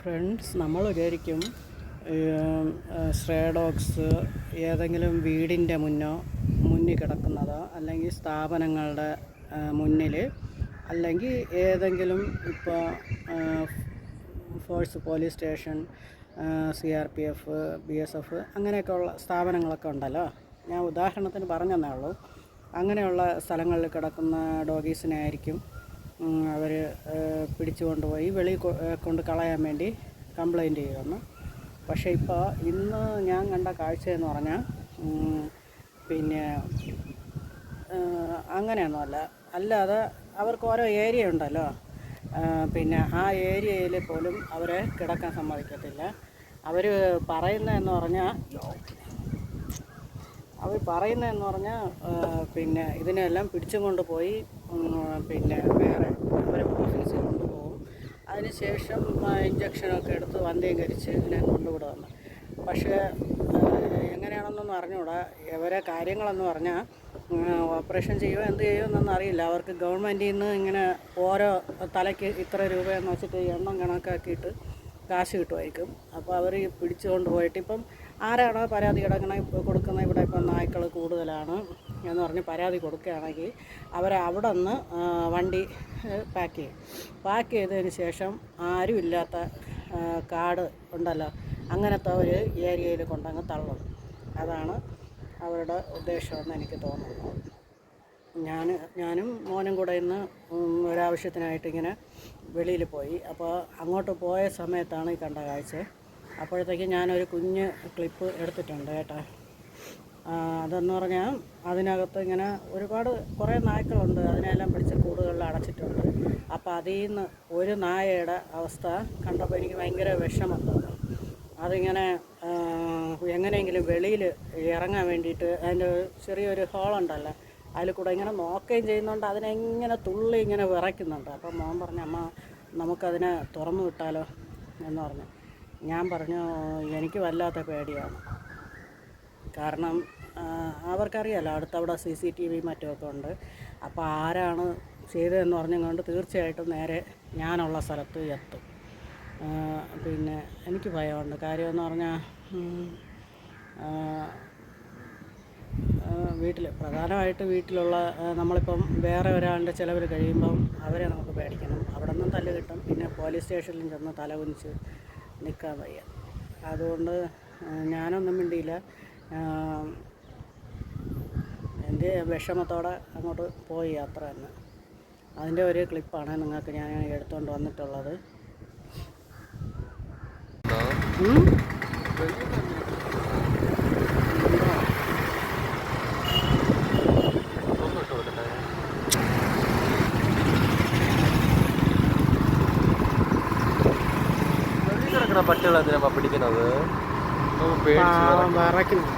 Friends നമ്മൾ വിചാരിക്കും സ്ട്രേഡോക്സ് ഏതെങ്കിലും വീടിന്റെ മുന്നോ മുന്നിൽ കിടക്കുന്നതോ അല്ലെങ്കിൽ സ്ഥാപനങ്ങളുടെ മുന്നിൽ അല്ലെങ്കിൽ ഏതെങ്കിലും ഇപ്പോൾ force police station C R P F B S F അങ്ങനെയൊക്കെ ഉള്ള സ്ഥാപനങ്ങളൊക്കെ ഉണ്ടല്ലോ. ഞാൻ ഉദാഹരണത്തിന് പറഞ്ഞതന്നേ ഉള്ളൂ. അങ്ങനെയുള്ള സ്ഥലങ്ങളിൽ കിടക്കുന്ന ഡോഗീസിനെ ആയിരിക്കും അവർ പിടിച്ചു കൊണ്ടുപോയി വെളി കൊണ്ട് കളയാൻ വേണ്ടി കംപ്ലൈന്റ് ചെയ്യുന്നു പക്ഷേ ഇപ്പോൾ ഇന്ന് ഞാൻ കണ്ട കാഴ്ചയെന്ന് പറഞ്ഞാൽ പിന്നെ അങ്ങനെയൊന്നുമല്ല. അല്ലാതെ അവർക്ക് ഓരോ ഏരിയ ഉണ്ടല്ലോ. പിന്നെ ആ ഏരിയയിൽ പോലും അവരെ കിടക്കാൻ സമ്മതിക്കത്തില്ല. അവർ പറയുന്നതെന്ന് പറഞ്ഞാൽ അവർ പറയുന്നതെന്ന് പറഞ്ഞാൽ പിന്നെ ഇതിനെല്ലാം പിടിച്ചും കൊണ്ടുപോയി പിന്നെ വേറെ അതിനുശേഷം ഇഞ്ചക്ഷനൊക്കെ എടുത്ത് വന്ധ്യീകരിച്ച് ഇതിനെ കൊണ്ടുവിടുമെന്ന് പക്ഷേ ആ, എങ്ങനെയാണെന്നൊന്നും അറിഞ്ഞുകൂടാ ഇവരെ കാര്യങ്ങളെന്ന് പറഞ്ഞാൽ ഓപ്പറേഷൻ ചെയ്യുമോ എന്ത് ചെയ്യുമെന്നൊന്നും അറിയില്ല. അവർക്ക് ഗവൺമെന്റിൽ നിന്ന് ഇങ്ങനെ ഓരോ തലയ്ക്ക് ഇത്ര രൂപയെന്ന് വെച്ചിട്ട് എണ്ണം കണക്കാക്കിയിട്ട് കാശ് കിട്ടുമായിരിക്കും. അപ്പോൾ അവർ പിടിച്ചുകൊണ്ട് പോയിട്ട് ഇപ്പം ആരാണോ പരാതി കിടക്കണ കൊടുക്കുന്ന ഇവിടെ ഇപ്പം നായ്ക്കൾ കൂടുതലാണ്. എന്ന് പറഞ്ഞ് പരാതി കൊടുക്കുകയാണെങ്കിൽ അവരെ അവിടെ നിന്ന് വണ്ടി പാക്ക് ചെയ്യും. പാക്ക് ചെയ്തതിന് ശേഷം ആരും ഇല്ലാത്ത കാട് ഉണ്ടല്ലോ അങ്ങനത്തെ ഒരു ഏരിയയിൽ കൊണ്ടങ്ങ് തള്ളും. അതാണ് അവരുടെ ഉദ്ദേശമെന്ന് എനിക്ക് തോന്നുന്നു. ഞാൻ ഞാനും മോനും കൂടെ ഇന്ന് ഒരാവശ്യത്തിനായിട്ടിങ്ങനെ വെളിയിൽ പോയി. അപ്പോൾ അങ്ങോട്ട് പോയ സമയത്താണ് ഈ കണ്ട കാഴ്ച. അപ്പോഴത്തേക്ക് ഞാനൊരു കുഞ്ഞ് ക്ലിപ്പ് എടുത്തിട്ടുണ്ട് കേട്ടോ. അതെന്ന് പറഞ്ഞാൽ അതിനകത്ത് ഇങ്ങനെ ഒരുപാട് കുറേ നായ്ക്കളുണ്ട്. അതിനെല്ലാം പിടിച്ച് കൂടുകളിൽ അടച്ചിട്ടുണ്ട്. അപ്പോൾ അതിൽ നിന്ന് ഒരു നായയുടെ അവസ്ഥ കണ്ടപ്പോൾ എനിക്ക് ഭയങ്കര വിഷമം. അതിങ്ങനെ എങ്ങനെയെങ്കിലും വെളിയിൽ ഇറങ്ങാൻ വേണ്ടിയിട്ട് അതിന്റെ ചെറിയൊരു ഹോളുണ്ടല്ലോ അതിൽ കൂടെ ഇങ്ങനെ നോക്കുകയും ചെയ്യുന്നുണ്ട് അതിനെങ്ങനെ തുള്ളി ഇങ്ങനെ വിറയ്ക്കുന്നുണ്ട്. അപ്പം മോൻ പറഞ്ഞു അമ്മ നമുക്കതിനെ തുറന്നു വിട്ടാലോ? എന്ന് പറഞ്ഞു. ഞാൻ പറഞ്ഞു എനിക്ക് വല്ലാത്ത പേടിയാണ്. കാരണം അവർക്കറിയാലോ അടുത്തവിടെ സി സി ടി വി മറ്റുമൊക്കെ ഉണ്ട്. അപ്പോൾ ആരാണ് ചെയ്തതെന്ന് പറഞ്ഞുകൊണ്ട് തീർച്ചയായിട്ടും നേരെ ഞാനുള്ള സ്ഥലത്ത് എത്തും. പിന്നെ എനിക്ക് ഭയമുണ്ട്. കാര്യമെന്ന് പറഞ്ഞാൽ വീട്ടിൽ പ്രധാനമായിട്ട് വീട്ടിലുള്ള നമ്മളിപ്പം വേറെ ഒരാളുടെ ചിലവിൽ കഴിയുമ്പം അവരെ നമുക്ക് പേടിക്കണം. അവിടെ നിന്നും തല്ല് കിട്ടും. പിന്നെ പോലീസ് സ്റ്റേഷനിൽ ചെന്ന് തല കുനിച്ച് നിൽക്കാൻ വയ്യ. അതുകൊണ്ട് ഞാനൊന്നും മിണ്ടിയില്ല. എന്റെ വിഷമത്തോടെ അങ്ങോട്ട് പോയി യാത്ര തന്നെ. അതിന്റെ ഒരു ക്ലിപ്പാണ് നിങ്ങൾക്ക് ഞാൻ എടുത്തുകൊണ്ട് വന്നിട്ടുള്ളത്. പട്ടികളെന്തിനാ പിടിക്കുന്നത് പാവം വിറയ്ക്കുന്നു.